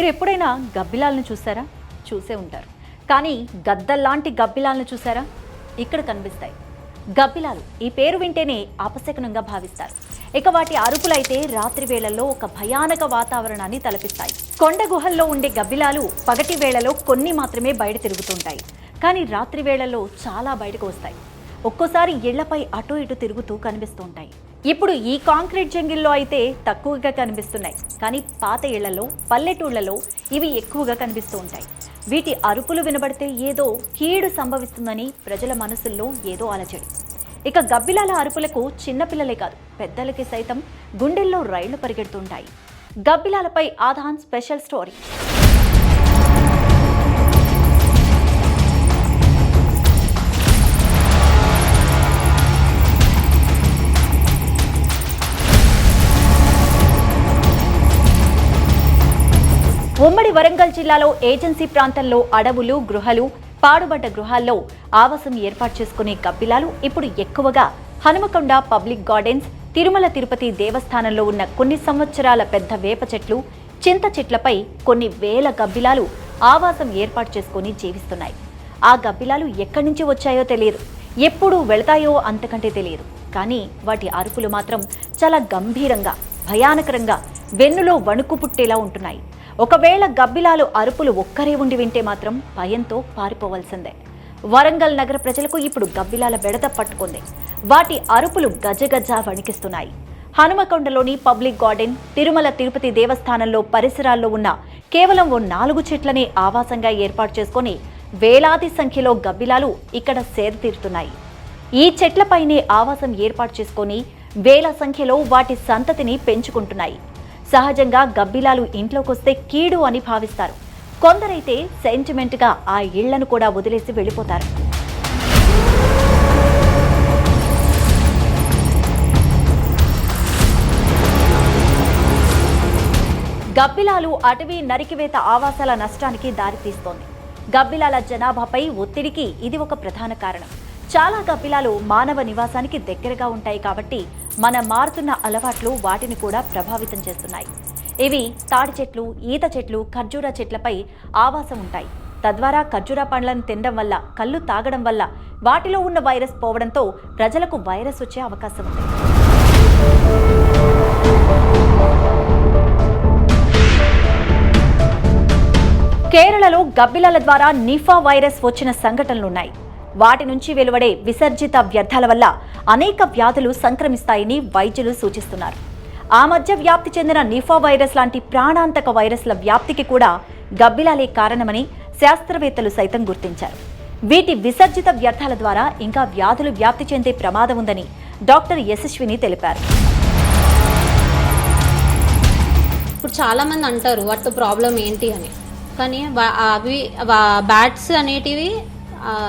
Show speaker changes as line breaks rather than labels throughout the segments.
మీరు ఎప్పుడైనా గబ్బిలాలను చూసారా? చూసే ఉంటారు. కానీ గద్దల్లాంటి గబ్బిలాలను చూసారా? ఇక్కడ కనిపిస్తాయి. గబ్బిలాలు ఈ పేరు వింటేనే అపశకనంగా భావిస్తారు. ఇక వాటి అరుపులైతే రాత్రి వేళల్లో ఒక భయానక వాతావరణాన్ని తలపిస్తాయి. కొండ గుహల్లో ఉండే గబ్బిలాలు పగటి వేళలో కొన్ని మాత్రమే బయట తిరుగుతుంటాయి. కానీ రాత్రి వేళల్లో చాలా బయటకు వస్తాయి. ఒక్కోసారి ఇళ్ళపై అటు ఇటు తిరుగుతూ కనిపిస్తుంటాయి. ఇప్పుడు ఈ కాంక్రీట్ జంగిల్లో అయితే తక్కువగా కనిపిస్తున్నాయి. కానీ పాత ఇళ్ళలో పల్లెటూళ్ళలో ఇవి ఎక్కువగా కనిపిస్తూ ఉంటాయి. వీటి అరుపులు వినబడితే ఏదో కీడు సంభవిస్తుందని ప్రజల మనసుల్లో ఏదో అలచడి. ఇక గబ్బిలాల అరుపులకు చిన్నపిల్లలే కాదు పెద్దలకి సైతం గుండెల్లో రైళ్ళు పరిగెడుతుంటాయి గబ్బిలాలపై ఆధాన్ స్పెషల్ స్టోరీ. ఉమ్మడి వరంగల్ జిల్లాలో ఏజెన్సీ ప్రాంతంలో అడవులు గృహలు పాడుబడ్డ గృహాల్లో ఆవాసం ఏర్పాటు చేసుకునే గబ్బిలాలు ఇప్పుడు ఎక్కువగా. హనుమకొండ పబ్లిక్ గార్డెన్స్ తిరుమల తిరుపతి దేవస్థానంలో ఉన్న కొన్ని సంవత్సరాల పెద్ద వేప చెట్లు చింత చెట్లపై కొన్ని వేల గబ్బిలాలు ఆవాసం ఏర్పాటు చేసుకుని జీవిస్తున్నాయి. ఆ గబ్బిలాలు ఎక్కడి నుంచి వచ్చాయో తెలియదు. ఎప్పుడు వెళతాయో అంతకంటే తెలియదు. కానీ వాటి అరుపులు మాత్రం చాలా గంభీరంగా భయానకరంగా వెన్నులో వణుకు పుట్టేలా ఉంటున్నాయి. ఒకవేళ గబ్బిలాలు అరుపులు ఒక్కరే ఉండి వింటే మాత్రం భయంతో పారిపోవాల్సిందే. వరంగల్ నగర ప్రజలకు ఇప్పుడు గబ్బిలాల బెడద పట్టుకుంది. వాటి అరుపులు గజగజ వణికిస్తున్నాయి. హనుమకొండలోని పబ్లిక్ గార్డెన్ తిరుమల తిరుపతి దేవస్థానంలో పరిసరాల్లో ఉన్న కేవలం ఓ నాలుగు చెట్లనే ఆవాసంగా ఏర్పాటు చేసుకొని వేలాది సంఖ్యలో గబ్బిలాలు ఇక్కడ సేదతీరుతున్నాయి. ఈ చెట్లపైనే ఆవాసం ఏర్పాటు చేసుకొని వేల సంఖ్యలో వాటి సంతతిని పెంచుకుంటున్నాయి. సహజంగా గబ్బిలాలు ఇంట్లోకొస్తే కీడు అని భావిస్తారు. కొందరైతే సెంటిమెంట్గా ఆ ఇళ్ళను కూడా వదిలేసి వెళ్ళిపోతారు. గబ్బిలాలు అటవీ నరికివేత ఆవాసాల నష్టానికి దారితీస్తోంది. గబ్బిలాల జనాభాపై ఒత్తిడికి ఇది ఒక ప్రధాన కారణం. చాలా గబ్బిలాలు మానవ నివాసానికి దగ్గరగా ఉంటాయి కాబట్టి మన మారుతున్న అలవాట్లు వాటిని కూడా ప్రభావితం చేస్తున్నాయి. ఇవి తాడి చెట్లు ఈత చెట్లు ఖర్జూర చెట్లపై ఆవాసం ఉంటాయి. తద్వారా ఖర్జూర పండ్లను తినడం వల్ల కళ్ళు తాగడం వల్ల వాటిలో ఉన్న వైరస్ పోవడంతో ప్రజలకు వైరస్ వచ్చే అవకాశం ఉంది. కేరళలో గబ్బిలాల ద్వారా నిఫా వైరస్ వచ్చిన సంఘటనలున్నాయి. వాటి నుంచి వెలువడే విసర్జిత వ్యర్థాల వల్ల అనేక వ్యాధులు సంక్రమిస్తాయని వైద్యులు సూచిస్తున్నారు. ఆ మధ్య వ్యాప్తి చెందిన నిఫా వైరస్ లాంటి ప్రాణాంతక వైరస్ల వ్యాప్తికి కూడా గబ్బిలాలే కారణమని శాస్త్రవేత్తలు సైతం గుర్తించారు. వీటి విసర్జిత వ్యర్థాల ద్వారా ఇంకా వ్యాధులు వ్యాప్తి చెందే ప్రమాదం ఉందని డాక్టర్ యశస్విని తెలిపారు.
ఇప్పుడు చాలా మంది అంటారు వాటితో ప్రాబ్లం ఏంటి అని. కానీ వా- అవి బ్యాట్స్ అనేటివి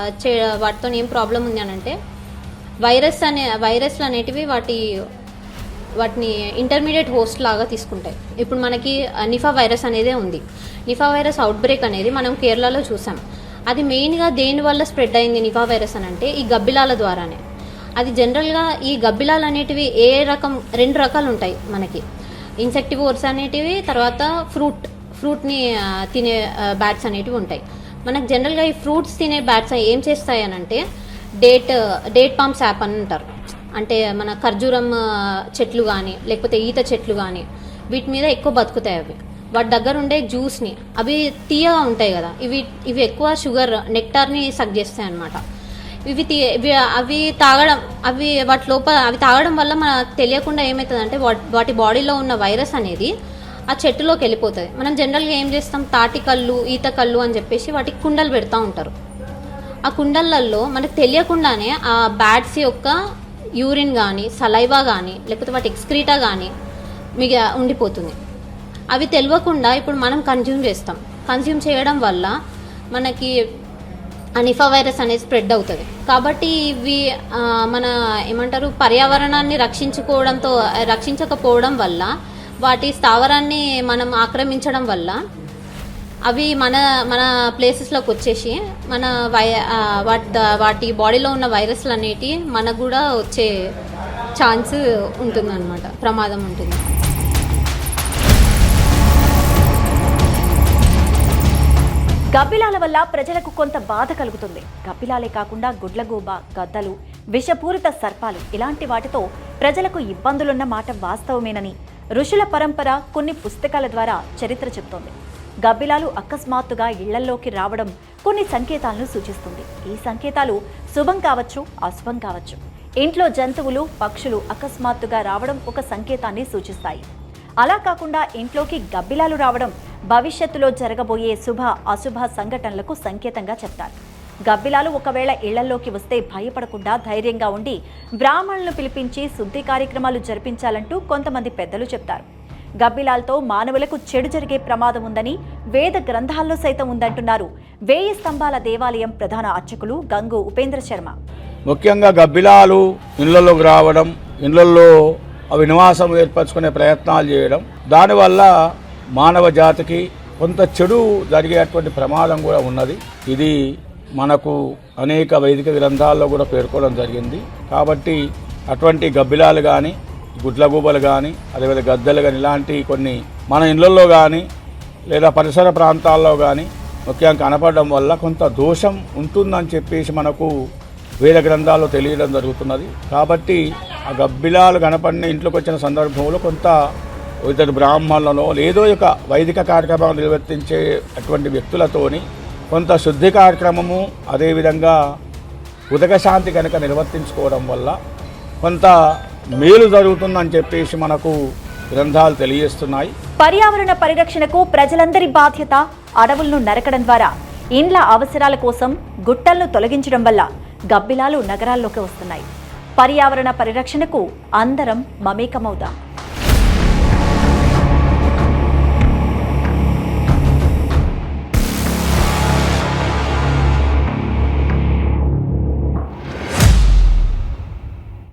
చే- వాటితో ఏం ప్రాబ్లం ఉంది అని అంటే వైరస్ అనే వైరస్లు అనేటివి వాటి వాటిని ఇంటర్మీడియట్ హోస్ట్ లాగా తీసుకుంటాయి. ఇప్పుడు మనకి నిఫా వైరస్ అనేదే ఉంది. నిఫా వైరస్ అవుట్బ్రేక్ అనేది మనం కేరళలో చూసాం. అది మెయిన్గా దేని వల్ల స్ప్రెడ్ అయింది నిఫా వైరస్ అని అంటే ఈ గబ్బిలాల ద్వారానే. అది జనరల్గా ఈ గబ్బిలాలు అనేటివి ఏ రకం రెండు రకాలు ఉంటాయి మనకి. ఇన్సెక్టివోర్స్ అనేటివి తర్వాత ఫ్రూట్ ఫ్రూట్ని తినే బ్యాట్స్ అనేటివి ఉంటాయి. మనకు జనరల్గా ఈ ఫ్రూట్స్ తినే బ్యాట్స్ ఏం చేస్తాయి అని అంటే డేట్ డేట్ పామ్ శాప్ అని అంటారు. అంటే మన ఖర్జూరం చెట్లు కానీ లేకపోతే ఈత చెట్లు కానీ వీటి మీద ఎక్కువ బతుకుతాయి అవి. వాటి దగ్గర ఉండే జ్యూస్ని అవి తీయగా ఉంటాయి కదా ఇవి ఇవి ఎక్కువ షుగర్ నెక్టార్ని సక్ చేస్తాయి అన్నమాట ఇవి తీ ఇవి అవి తాగడం అవి వాటి లోపల అవి తాగడం వల్ల మనకు తెలియకుండా ఏమవుతుందంటే వాటి వాటి బాడీలో ఉన్న వైరస్ అనేది ఆ చెట్టులోకి వెళ్ళిపోతుంది. మనం జనరల్గా ఏం చేస్తాం? తాటి కళ్ళు ఈత కళ్ళు అని చెప్పేసి వాటికి కుండలు పెడతా ఉంటారు. ఆ కుండలల్లో మనకు తెలియకుండానే ఆ బ్యాట్స్ యొక్క యూరిన్ కానీ సలైవా కానీ లేకపోతే వాటి ఎక్స్క్రీటా కానీ మిగ ఉండిపోతుంది. అవి తెలియకుండా ఇప్పుడు మనం కన్జ్యూమ్ చేస్తాం. కన్జ్యూమ్ చేయడం వల్ల మనకి అనిఫా వైరస్ అనేది స్ప్రెడ్ అవుతుంది. కాబట్టి ఇవి మన ఏమంటారు పర్యావరణాన్ని రక్షించుకోవడంతో రక్షించకపోవడం వల్ల వాటి స్థావరాన్ని మనం ఆక్రమించడం వల్ల అవి మన మన ప్లేసెస్లోకి వచ్చేసి మన వై వాటి వాటి బాడీలో ఉన్న వైరస్లు అనేటి మనకు కూడా వచ్చే ఛాన్స్ ఉంటుందన్నమాట ప్రమాదం ఉంటుంది.
గబ్బిలాల వల్ల ప్రజలకు కొంత బాధ కలుగుతుంది. గబ్బిలాలే కాకుండా గుడ్లగూబ గద్దలు విషపూరిత సర్పాలు ఇలాంటి వాటితో ప్రజలకు ఇబ్బందులున్న మాట వాస్తవమేనని ఋషుల పరంపర కొన్ని పుస్తకాల ద్వారా చరిత్ర చెప్తోంది. గబ్బిలాలు అకస్మాత్తుగా ఇళ్ళల్లోకి రావడం కొన్ని సంకేతాలను సూచిస్తుంది. ఈ సంకేతాలు శుభం కావచ్చు అశుభం కావచ్చు. ఇంట్లో జంతువులు పక్షులు అకస్మాత్తుగా రావడం ఒక సంకేతాన్ని సూచిస్తాయి. అలా కాకుండా ఇంట్లోకి గబ్బిలాలు రావడం భవిష్యత్తులో జరగబోయే శుభ అశుభ సంఘటనలకు సంకేతంగా చెప్తారు. గబ్బిలాలు ఒకవేళ ఇళ్ళలోకి వస్తే భయపడకుండా ధైర్యంగా ఉండి బ్రాహ్మణులను పిలిపించి శుద్ధి కార్యక్రమాలు జరిపించాలంటూ కొంతమంది పెద్దలు చెప్తారు. గబ్బిలాలతో మానవులకు చెడు జరిగే ప్రమాదం ఉందని వేద గ్రంథాల్లో సైతం ఉందంటున్నారు. వేయి స్తంభాల దేవాలయం ప్రధాన అర్చకులు గంగు ఉపేంద్ర శర్మ.
ముఖ్యంగా గబ్బిలాలు ఇళ్ళలోకి రావడం ఇళ్ళలో అవి నివాసం ఏర్పరచుకునే ప్రయత్నాలు చేయడం దానివల్ల మానవ జాతికి కొంత చెడు జరిగేటువంటి ప్రమాదం కూడా ఉన్నది. ఇది మనకు అనేక వైదిక గ్రంథాల్లో కూడా పేర్కోవడం జరిగింది. కాబట్టి అటువంటి గబ్బిలాలు కానీ గుడ్లగూబలు కానీ అదేవిధంగా గద్దెలు కానీ ఇలాంటి కొన్ని మన ఇళ్ళలో కానీ లేదా పరిసర ప్రాంతాల్లో కానీ ముఖ్యంగా కనపడడం వల్ల కొంత దోషం ఉంటుందని చెప్పేసి మనకు వేద గ్రంథాల్లో తెలియడం జరుగుతున్నది. కాబట్టి ఆ గబ్బిలాలు కనపడిన ఇంట్లోకి వచ్చిన సందర్భంలో కొంత ఇద్దరు బ్రాహ్మణులను ఏదో ఒక వైదిక కార్యక్రమాలు నిర్వర్తించే అటువంటి వ్యక్తులతోని కొంత శుద్ధి కార్యక్రమము అదేవిధంగా ఉదక శాంతి కనుక నిర్వర్తించుకోవడం వల్ల కొంత మేలు జరుగుతుందని చెప్పేసి మనకు గ్రంథాలు తెలియజేస్తున్నాయి.
పర్యావరణ పరిరక్షణకు ప్రజలందరి బాధ్యత అడవులను నరకడం ద్వారా ఇండ్ల అవసరాల కోసం గుట్టలను తొలగించడం వల్ల గబ్బిలాలు నగరాల్లోకి వస్తున్నాయి. పర్యావరణ పరిరక్షణకు అందరం మమేకమవుదాం.